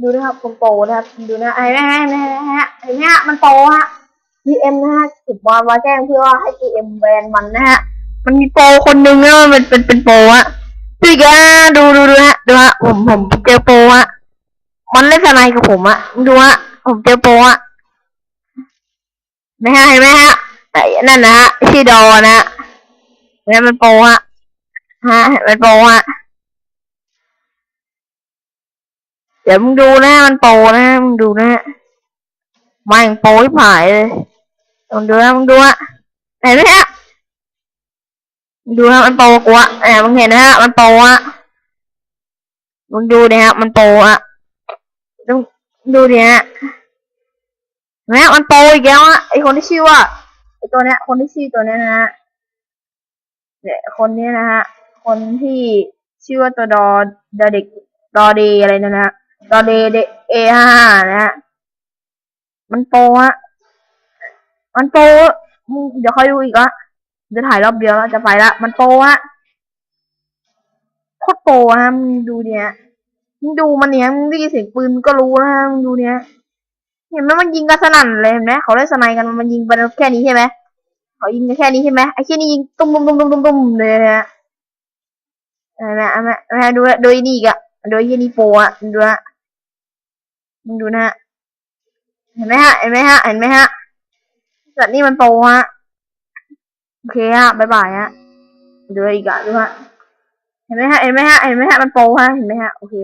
ดูนะครับผมโปนะครับ ดูนะไอ้แม่ฮะแม่ไอ้เนี่ยมันโปฮะ GM นะฮะถูกมามาแจ้งเพื่อว่าให้ GM แบนมันนะฮะ มันมีโปคนหนึ่งนะมันเป็นเป็นโปรฮะดูอีกอะดูดูดูฮะดูฮะผมผมเจอโปรฮะมันเล่นสไนกับผมอะดูฮะผมเจอโปรฮะนะฮะเห็นไหมฮะไอ้นั่นนะฮะชื่อดอนะฮะเนี่ยมันโปรฮะฮะมันโปรฮะ เดี๋ยวมึงดูนะมันโปนะมึงดูนะม่งโปรที่ผายเลยมึงดูนะมึงดูฮะเห็นไหมฮะมึงดูฮะมันโปกูอะแหมมึงเห็นนะฮะมันโปรฮะมึงดูดิฮะมันโปรฮะต้องดูดิฮะเห็นไหมฮะมันโปอีกแล้วอะไอคนที่ชื่อว่าไอตัวเนี้ย คนที่ชื่อตัวเนี้ยนะฮะเนี่ยคนเนี้ยนะฮะคนที่ชื่อว่าตัวดอดอเด็กดอเดอะไรนั่นนะฮะ ดอเดเดเอห้านะฮะมันโปฮะมันโปเดี๋ยวค่อยดูอีกอะจะถ่ายรอบเดียวแล้วจะไปละมันโปฮะโคตรโปฮะมึงดูเนี่ยมึงดูมันเนี่ยมึงได้ยินเสียงปืนก็รู้นะฮะมึงดูเนี่ยเห็นไหมมันยิงกันสนั่นเลยเห็นไหมเขาได้สไนกันมันยิงไปแค่นี้ใช่ไหมเขายิงกันแค่นี้ใช่ไหมไอ้แค่นี้ยิงตุ้มตุ้มตุ้มตุ้มตุ้มตุ้มเลยนะฮะเออนะเอามาเอามดูดูอ้นี่อีกอะดูไอ้ที่นี่โปะดูนะ มึงดูนะฮะ เห็นไหมฮะ เห็นไหมฮะ เห็นไหมฮะจัดนี่มันโปรฮะ โอเคฮะบายบายฮะดูอีกอะดูฮะ เห็นไหมฮะ เห็นไหมฮะ เห็นไหมฮะ มันโปรฮะ เห็นไหมฮะ โอเค